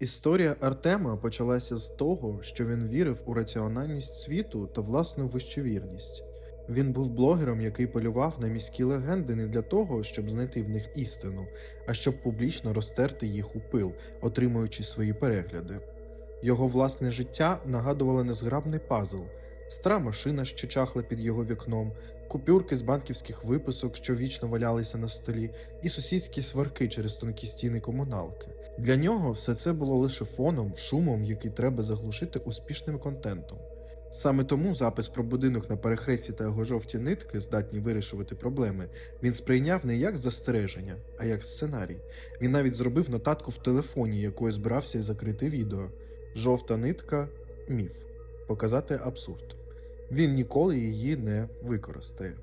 Історія Артема почалася з того, що він вірив у раціональність світу та власну вищевірність. Він був блогером, який полював на міські легенди не для того, щоб знайти в них істину, а щоб публічно розтерти їх у пил, отримуючи свої перегляди. Його власне життя нагадувало незграбний пазл, стара машина, що чахла під його вікном, купюрки з банківських виписок, що вічно валялися на столі, і сусідські сварки через тонкі стіни комуналки. Для нього все це було лише фоном, шумом, який треба заглушити успішним контентом. Саме тому запис про будинок на перехресті та його жовті нитки, здатні вирішувати проблеми, він сприйняв не як застереження, а як сценарій. Він навіть зробив нотатку в телефоні, якою збирався закрити відео. Жовта нитка міф. Показати абсурд. Він ніколи її не використає.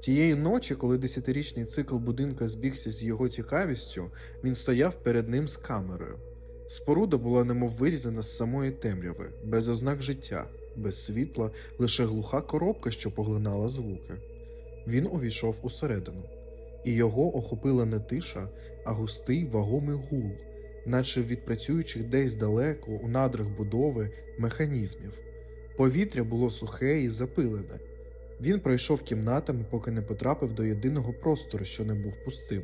Тієї ночі, коли десятирічний цикл будинка збігся з його цікавістю, він стояв перед ним з камерою. Споруда була немов вирізана з самої темряви, без ознак життя, без світла, лише глуха коробка, що поглинала звуки. Він увійшов усередину, і його охопила не тиша, а густий вагомий гул, наче від працюючих десь далеко у надрах будови механізмів. Повітря було сухе і запилене. Він пройшов кімнатами, поки не потрапив до єдиного простору, що не був пустим.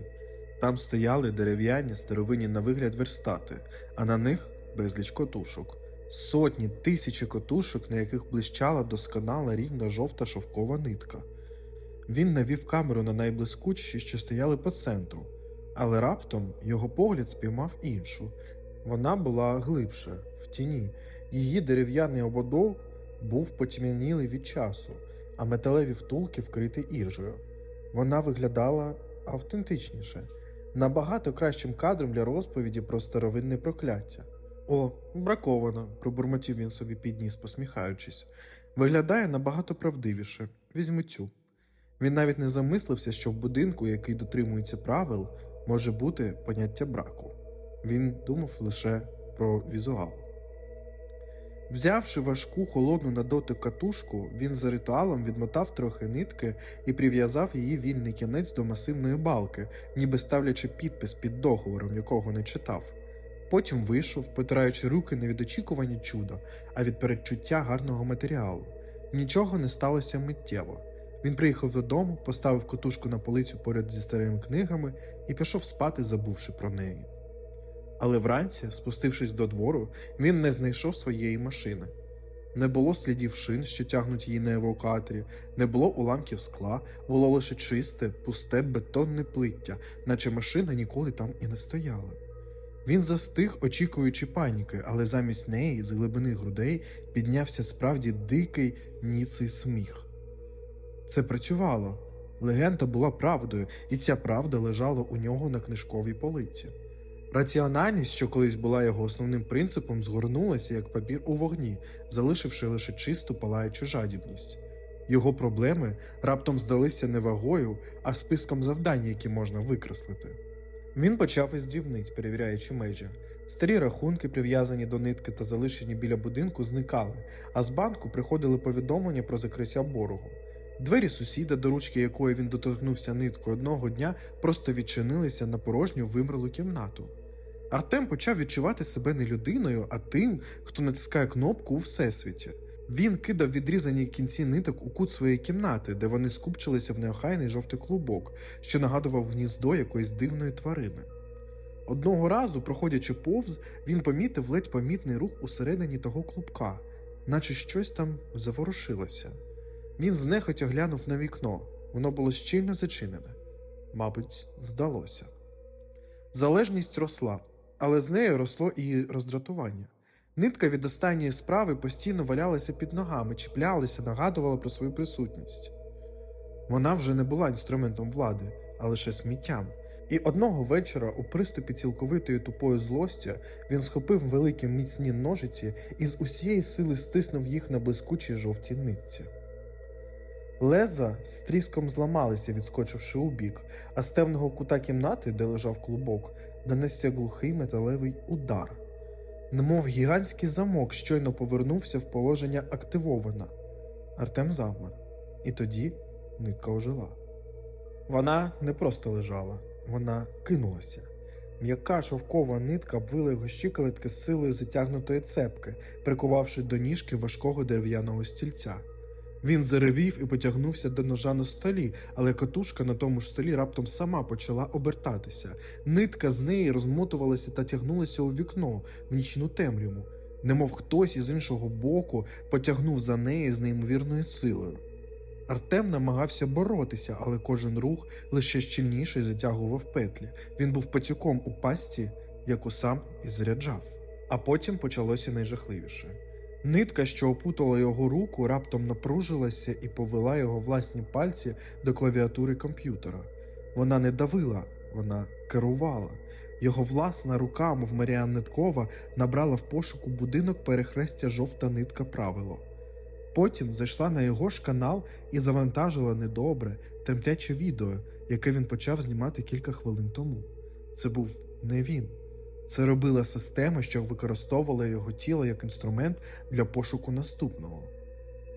Там стояли дерев'яні старовинні на вигляд верстати, а на них безліч котушок. Сотні тисячі котушок, на яких блищала досконала рівна жовта шовкова нитка. Він навів камеру на найблискучіші, що стояли по центру, але раптом його погляд спіймав іншу. Вона була глибше, в тіні. Її дерев'яний ободок був потьмянілий від часу, а металеві втулки вкриті іржею. Вона виглядала автентичніше, набагато кращим кадром для розповіді про старовинне прокляття. О, браковано, пробурмотів він собі підніс, посміхаючись. Виглядає набагато правдивіше. Візьму цю. Він навіть не замислився, що в будинку, який дотримується правил, може бути поняття браку. Він думав лише про візуал. Взявши важку холодну на дотик катушку, він за ритуалом відмотав трохи нитки і прив'язав її вільний кінець до масивної балки, ніби ставлячи підпис під договором, якого не читав. Потім вийшов, потираючи руки не від очікування чуда, а від передчуття гарного матеріалу. Нічого не сталося миттєво. Він приїхав додому, поставив котушку на полицю поряд зі старими книгами і пішов спати, забувши про неї. Але вранці, спустившись до двору, він не знайшов своєї машини. Не було слідів шин, що тягнуть її на евакуаторі, не було уламків скла, було лише чисте, пусте бетонне плиття, наче машина ніколи там і не стояла. Він застиг, очікуючи паніки, але замість неї, з глибини грудей, піднявся справді дикий ніций сміх. Це працювало. Легенда була правдою, і ця правда лежала у нього на книжковій полиці. Раціональність, що колись була його основним принципом, згорнулася як папір у вогні, залишивши лише чисту палаючу жадібність. Його проблеми раптом здалися не вагою, а списком завдань, які можна викреслити. Він почав із дрібниць, перевіряючи межі. Старі рахунки, прив'язані до нитки та залишені біля будинку, зникали, а з банку приходили повідомлення про закриття боргу. Двері сусіда, до ручки якої він доторкнувся ниткою одного дня, просто відчинилися на порожню вимерлу кімнату. Артем почав відчувати себе не людиною, а тим, хто натискає кнопку у всесвіті. Він кидав відрізані кінці ниток у кут своєї кімнати, де вони скупчилися в неохайний жовтий клубок, що нагадував гніздо якоїсь дивної тварини. Одного разу, проходячи повз, він помітив ледь помітний рух усередині того клубка, наче щось там заворушилося. Він знехотя глянув на вікно, воно було щільно зачинене. Мабуть, здалося. Залежність росла, але з нею росло і роздратування. Нитка від останньої справи постійно валялася під ногами, чіплялася, нагадувала про свою присутність. Вона вже не була інструментом влади, а лише сміттям. І одного вечора, у приступі цілковитої тупої злості, він схопив великі міцні ножиці і з усієї сили стиснув їх на блискучій жовтій нитці. Леза з тріском зламалися, відскочивши у бік, а з темного кута кімнати, де лежав клубок, донесся глухий металевий удар. Немов гігантський замок щойно повернувся в положення активована. Артем завмер. І тоді нитка ожила. Вона не просто лежала, вона кинулася. М'яка шовкова нитка обвила його щиколотки з силою затягнутої цепки, прикувавши до ніжки важкого дерев'яного стільця. Він заревів і потягнувся до ножа на столі, але катушка на тому ж столі раптом сама почала обертатися. Нитка з неї розмотувалася та тягнулася у вікно в нічну темряву, немов хтось із іншого боку потягнув за неї з неймовірною силою. Артем намагався боротися, але кожен рух лише щільніше затягував петлі. Він був пацюком у пасті, яку сам і заряджав. А потім почалося найжахливіше. Нитка, що опутала його руку, раптом напружилася і повела його власні пальці до клавіатури комп'ютера. Вона не давила, вона керувала. Його власна рука, мов Маріан Ниткова, набрала в пошуку будинок перехрестя жовта нитка правило. Потім зайшла на його ж канал і завантажила недобре, тремтяче відео, яке він почав знімати кілька хвилин тому. Це був не він. Це робила система, що використовувала його тіло як інструмент для пошуку наступного.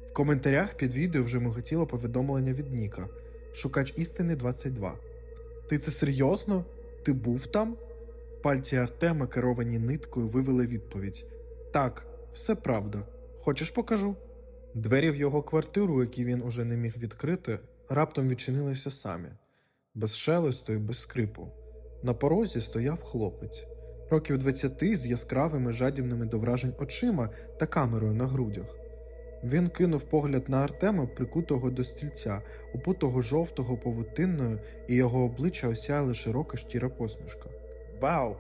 В коментарях під відео вже миготіло повідомлення від Ніка Шукач істини 22. Ти це серйозно? Ти був там? Пальці Артема, керовані ниткою, вивели відповідь: Так, все правда. Хочеш покажу? Двері в його квартиру, які він уже не міг відкрити, раптом відчинилися самі, без шелесту і без скрипу. На порозі стояв хлопець, років 20 з яскравими жадібними до вражень очима та камерою на грудях. Він кинув погляд на Артема, прикутого до стільця, упутого жовтого павутинною, і його обличчя осяяла широка щира посмішка. Вау!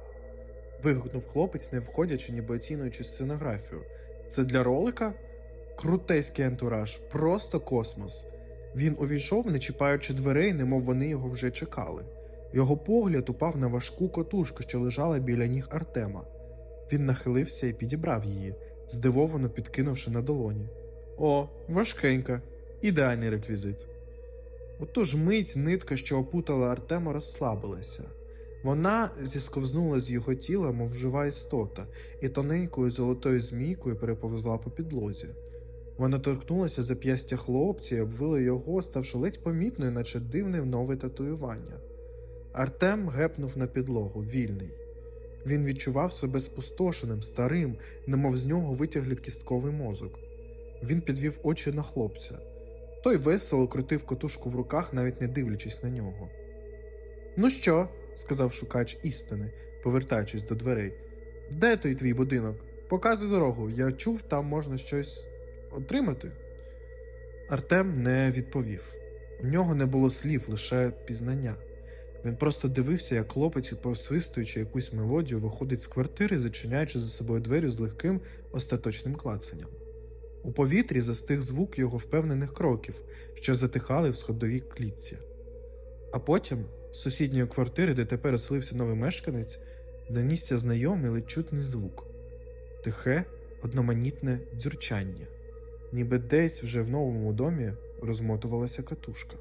вигукнув хлопець, не входячи, ніби оцінюючи сценографію. Це для ролика? Крутеський антураж, просто космос. Він увійшов, не чіпаючи дверей, немов вони його вже чекали. Його погляд упав на важку котушку, що лежала біля ніг Артема. Він нахилився і підібрав її, здивовано підкинувши на долоні. О, важкенька, ідеальний реквізит. Отож мить нитка, що опутала Артема, розслабилася. Вона зісковзнула з його тіла, мов жива істота, і тоненькою золотою змійкою переповзла по підлозі. Вона торкнулася зап'ястя хлопця і обвила його, ставши ледь помітною, наче дивне нове татуювання. Артем гепнув на підлогу, вільний. Він відчував себе спустошеним, старим, немов з нього витягли кістковий мозок. Він підвів очі на хлопця. Той весело крутив котушку в руках, навіть не дивлячись на нього. Ну що? сказав шукач істини, повертаючись до дверей. Де той твій будинок? Показуй дорогу. Я чув, там можна щось отримати. Артем не відповів. У нього не було слів, лише пізнання. Він просто дивився, як хлопець, посвистуючи якусь мелодію, виходить з квартири, зачиняючи за собою двері з легким остаточним клацанням. У повітрі застиг звук його впевнених кроків, що затихали в сходовій клітці. А потім з сусідньої квартири, де тепер оселився новий мешканець, донісся знайомий ледь чутний звук тихе, одноманітне дзюрчання, ніби десь вже в новому домі розмотувалася катушка.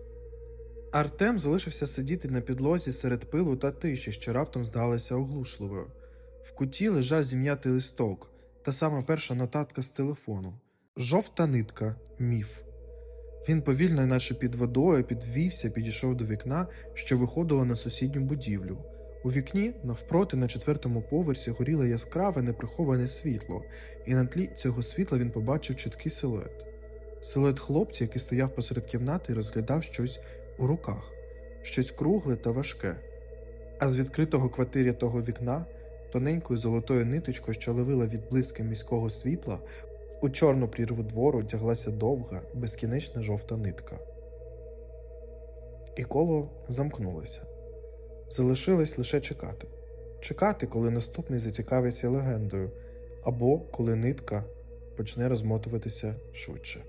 Артем залишився сидіти на підлозі серед пилу та тиші, що раптом здалася оглушливою. В куті лежав зім'ятий листок, та сама перша нотатка з телефону. Жовта нитка, міф. Він повільно, наче під водою, підвівся, підійшов до вікна, що виходило на сусідню будівлю. У вікні, навпроти, на четвертому поверсі, горіло яскраве, неприховане світло, і на тлі цього світла він побачив чіткий силует. Силует хлопця, який стояв посеред кімнати і розглядав щось у руках, щось кругле та важке. А з відкритого квартирі того вікна, тоненькою золотою ниточкою, що ловила від блиски міського світла, у чорну прірву двору тяглася довга, безкінечна жовта нитка. І коло замкнулося. Залишилось лише чекати. Чекати, коли наступний зацікавиться легендою, або коли нитка почне розмотуватися швидше.